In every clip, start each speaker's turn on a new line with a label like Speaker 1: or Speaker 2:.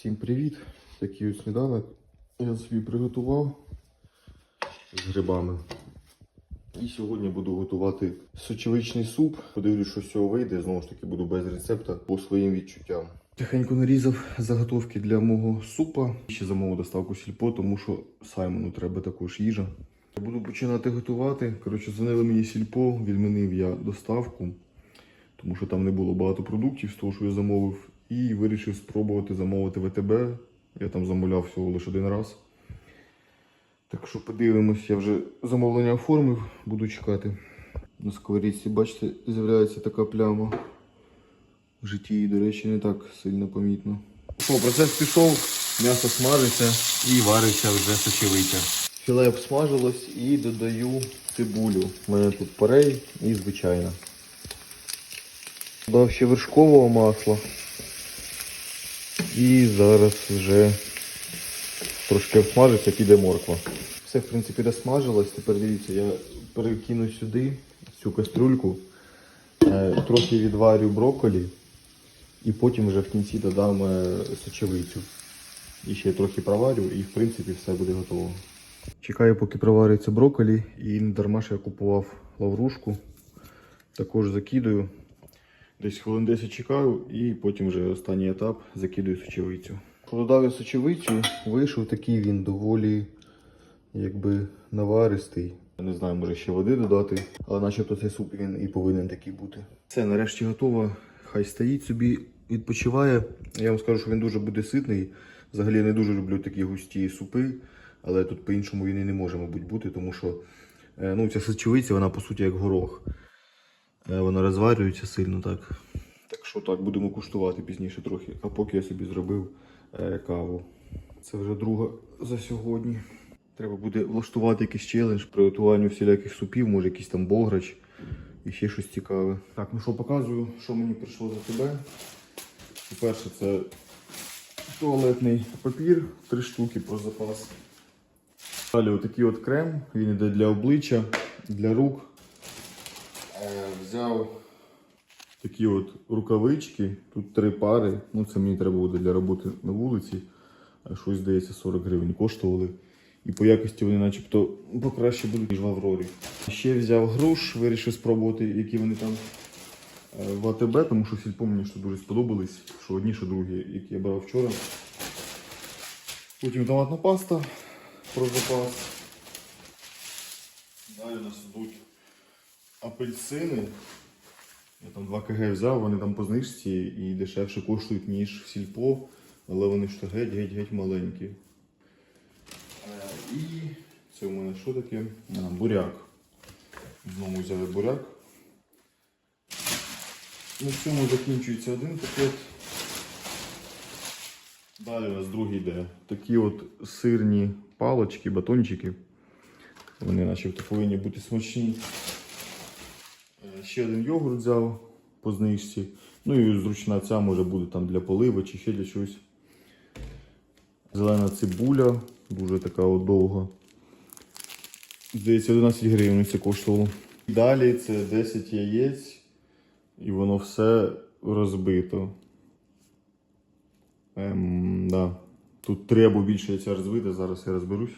Speaker 1: Всім привіт! Такий ось сніданок я собі приготував з грибами. І сьогодні буду готувати сочевичний суп. Подивлюсь, що з цього вийде. Знову ж таки, буду без рецепта по своїм відчуттям. Тихенько нарізав заготовки для мого супа. Ще замовив доставку сільпо, тому що Саймону треба також їжа. Буду починати готувати. Коротше, дзвонили мені сільпо, відмінив я доставку, тому що там не було багато продуктів з того, що я замовив. І вирішив спробувати замовити ВТБ. Я там замовляв всього лише один раз. Так що подивимось, я вже замовлення оформив, буду чекати. На сковорідці, бачите, з'являється така пляма. В житті її, до речі, не так сильно помітно. Що, процес пішов, м'ясо смажиться і вариться вже сочевиця. Філе обсмажилось і додаю цибулю. У мене тут порей і звичайна. Дав ще вершкового масла. І зараз вже трошки обсмажиться, піде морква. Все, в принципі, досмажилось. Тепер дивіться, я перекину сюди цю кастрюльку, е, трохи відварю брокколі і потім вже в кінці додам е, сочевицю. І ще трохи проварю, і в принципі все буде готово. Чекаю, поки провариться брокколі, і не дарма що я купував лаврушку. Також закидаю. Десь хвилин 10 чекаю і потім вже останній етап закидую сочевицю. Додав я сочевицю, вийшов такий він доволі якби наваристий. Не знаю, може ще води додати, але начебто цей суп він і повинен такий бути. Все, нарешті готово. Хай стоїть собі, відпочиває. Я вам скажу, що він дуже буде ситний. Взагалі я не дуже люблю такі густі супи, але тут по-іншому він і не може, мабуть, бути, тому що е, ну, ця сочевиця, вона по суті як горох. Е, Вона розварюється сильно так. Так що так, будемо куштувати пізніше трохи. А поки я собі зробив е, каву. Це вже друга за сьогодні. Треба буде влаштувати якийсь челендж при готуванню всіляких супів, може якийсь там бограч і ще щось цікаве. Так, ну що показую, що мені прийшло за тебе. По-перше, це туалетний папір, три штуки про запас. Далі отакий от крем, він йде для обличчя, для рук. Е, взяв такі от рукавички, тут три пари. Ну, це мені треба буде для роботи на вулиці. Щось здається 40 гривень коштували. І по якості вони начебто покраще будуть, ніж в Аврорі. Ще взяв груш, вирішив спробувати, які вони там е, в АТБ, тому що сільпо мені що дуже сподобались, що одні, що другі, які я брав вчора. Потім томатна паста про запас. Далі у нас йдуть апельсини. Я там 2 кг взяв, вони там по знижці і дешевше коштують, ніж в сільпо, але вони ж геть-геть-геть маленькі. Е, І це у мене що таке? А, буряк. Знову взяли буряк. На цьому закінчується один пакет. Далі у нас другий йде. Такі от сирні палочки, батончики. Вони начебто повинні бути смачні. Е, Ще один йогурт взяв по знижці. Ну і зручна ця може бути там для поливи чи ще для чогось. Зелена цибуля, дуже така от довга. Здається, 11 гривень це коштувало. Далі це 10 яєць, і воно все розбито. Ем, да. Тут три або більше яйця розбите, зараз я розберусь.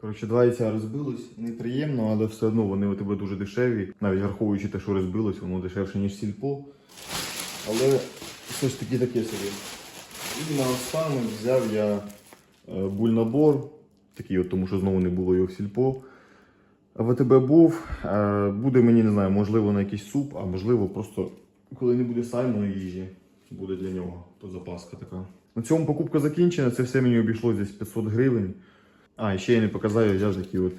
Speaker 1: Коротше, два яйця розбилось. Неприємно, але все одно вони у тебе дуже дешеві. Навіть враховуючи те, що розбилось, воно дешевше, ніж сільпо. Але все ж таки таке собі. І наостанок взяв я е, бульнабор, такий от, тому що знову не було його в сільпо. А ВТБ був. Е, Буде мені, не знаю, можливо, на якийсь суп, а можливо, просто коли не буде саймоної їжі, буде для нього. Запаска така. На цьому покупка закінчена. Це все мені обійшло десь 500 гривень. А, ще я не показав, я взяв такі от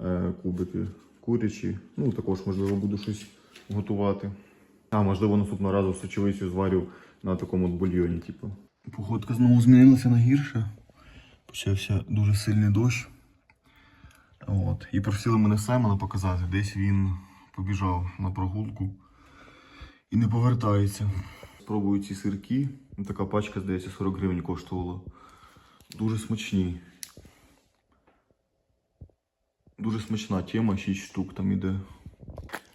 Speaker 1: е, кубики курячі. Ну, також, можливо, буду щось готувати. А, можливо, наступного разу сочевицю зварю на такому от бульйоні, типу. Погодка знову змінилася на гірше. Почався дуже сильний дощ. От. І просили мене Саймона показати. Десь він побіжав на прогулку і не повертається. Спробую ці сирки. Така пачка, здається, 40 гривень коштувала. Дуже смачні. Дуже смачна тема, 6 штук там іде.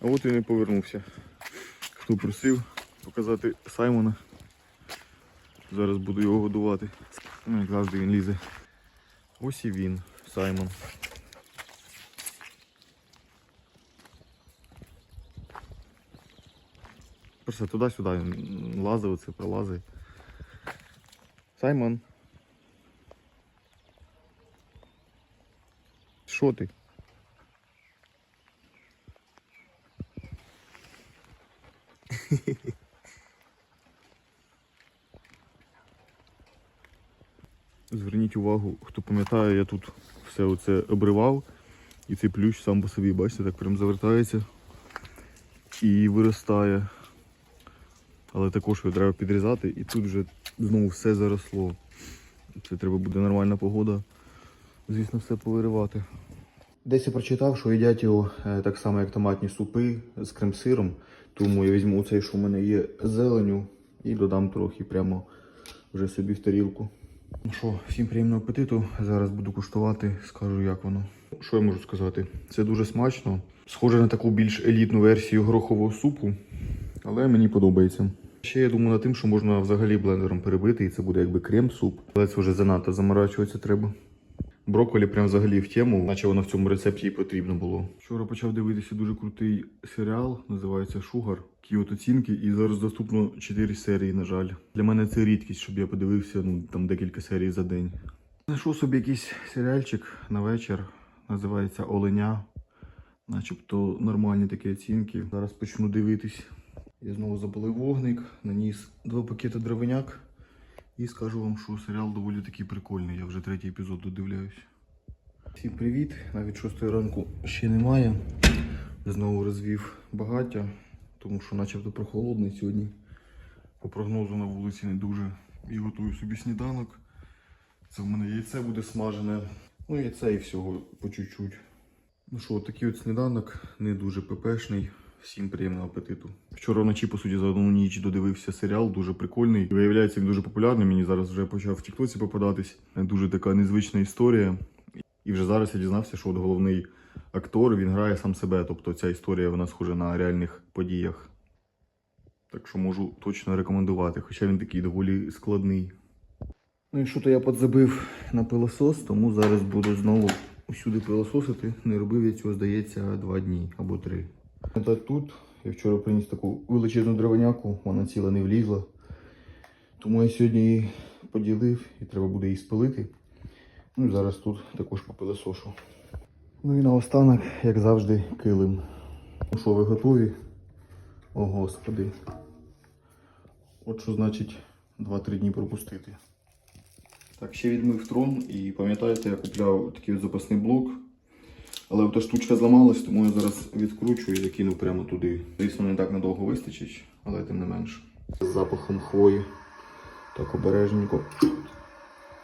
Speaker 1: А от і повернувся. Хто просив показати Саймона. Зараз буду його годувати. Ну, як завжди він лізе. Ось і він, Саймон. Просто туди-сюди лазив, оце пролазить. Саймон. Що ти? Зверніть увагу, хто пам'ятає, я тут все оце обривав. І цей плющ сам по собі, бачите, так прям завертається і виростає. Але також його треба підрізати і тут вже знову все заросло. Це треба буде нормальна погода. Звісно, все повиривати. Десь я прочитав, що їдять його е, так само, як томатні супи з крем-сиром. Тому я візьму цей, що в мене є зеленю, і додам трохи прямо вже собі в тарілку. Ну що, всім приємного апетиту. Зараз буду куштувати, скажу, як воно. Що я можу сказати? Це дуже смачно. Схоже на таку більш елітну версію горохового супу, але мені подобається. Ще я думаю над тим, що можна взагалі блендером перебити, і це буде якби крем-суп. Але це вже занадто заморачуватися треба. Брокколі прям взагалі в тему, наче воно в цьому рецепті і потрібно було. Вчора почав дивитися дуже крутий серіал, називається Шугар. Такі оцінки, і зараз доступно 4 серії, на жаль. Для мене це рідкість, щоб я подивився ну, там декілька серій за день. Знайшов собі якийсь серіальчик на вечір, називається Оленя. Начебто нормальні такі оцінки. Зараз почну дивитись. Я знову запалив вогник, наніс два пакети дровиняк. І скажу вам, що серіал доволі таки прикольний. Я вже третій епізод додивляюсь. Всім привіт! Навіть шостої ранку ще немає. Знову розвів багаття, тому що начебто прохолодний сьогодні. По прогнозу на вулиці не дуже. І готую собі сніданок. Це в мене яйце буде смажене. Ну, яйце і всього по чуть-чуть. Ну що, такий от сніданок, не дуже пепешний. Всім приємного апетиту. Вчора вночі, по суті, за одну ніч додивився серіал, дуже прикольний. Виявляється, він дуже популярний. Мені зараз вже почав в Тіктоці попадатись. Дуже така незвична історія. І вже зараз я дізнався, що от головний актор він грає сам себе. Тобто ця історія вона схожа на реальних подіях. Так що можу точно рекомендувати, хоча він такий доволі складний. Ну і що то я подзабив на пилосос, тому зараз буду знову усюди пилососити. Не робив я цього, здається, два дні або три. Тут я вчора приніс таку величезну дровиняку, вона ціла не влізла. Тому я сьогодні її поділив і треба буде її спалити. Ну і зараз тут також попилосошу. Ну і наостанок, як завжди, килим. Ну що, ви готові? О господи. От що значить 2-3 дні пропустити. Так, ще відмив трон і пам'ятаєте, я купляв такий запасний блок. Але ота штучка зламалась, тому я зараз відкручу і закину прямо туди. Звісно, не так надовго вистачить, але тим не менше. З запахом хвої. Так обережненько.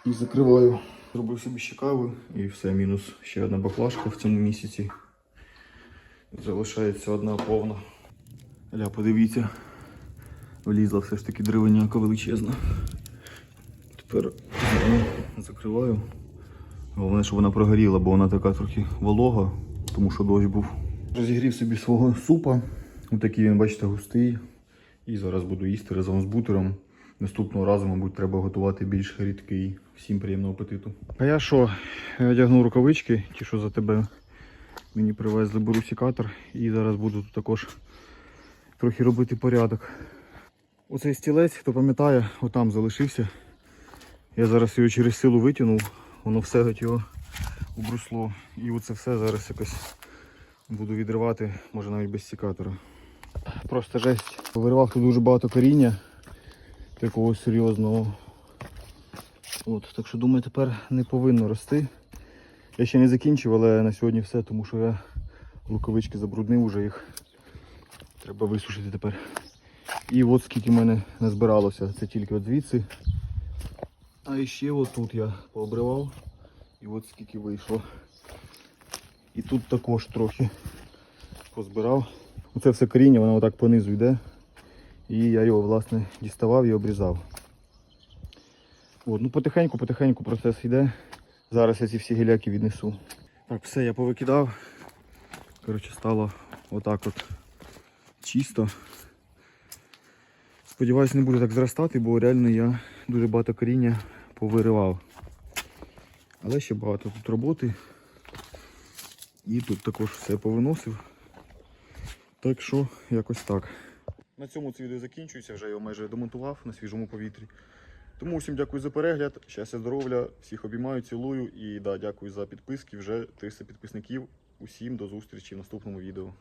Speaker 1: І закриваю. Зробив собі ще каву і все, мінус ще одна баклажка в цьому місяці. Залишається одна повна. Ля, подивіться. Влізла все ж таки деревиняка величезна. Тепер ну, закриваю. Головне, щоб вона прогоріла, бо вона така трохи волога, тому що дощ був. Розігрів собі свого супа. Ось такий він, бачите, густий. І зараз буду їсти разом з бутером. Наступного разу, мабуть, треба готувати більш рідкий. Всім приємного апетиту. А я що, одягнув рукавички, ті, що за тебе мені привезли, беру сікатор і зараз буду тут також трохи робити порядок. Оцей стілець, хто пам'ятає, отам залишився. Я зараз його через силу витягнув, воно все геть його обрусло. І оце все зараз якось буду відривати, може навіть без сікатора. Просто жесть. Виривав тут дуже багато коріння такого серйозного. От, так що думаю, тепер не повинно рости. Я ще не закінчив, але на сьогодні все, тому що я рукавички забруднив уже їх. Треба висушити тепер. І от скільки в мене назбиралося. Це тільки от звідси. А ще от тут я пообривав. І от скільки вийшло. І тут також трохи позбирав. Оце все коріння, воно отак понизу йде. І я його власне діставав і обрізав. От, ну потихеньку, потихеньку процес йде. Зараз я ці всі гіляки віднесу. Так, все, я повикидав. Коротше, стало отак от чисто. Сподіваюсь, не буде так зростати, бо реально я дуже багато коріння повиривав. Але ще багато тут роботи. І тут також все повиносив. Так що, якось так. На цьому це відео закінчується, вже його майже домонтував на свіжому повітрі. Тому всім дякую за перегляд, щастя, здоров'я, всіх обіймаю, цілую і да, дякую за підписки. Вже 300 підписників. Усім до зустрічі в наступному відео.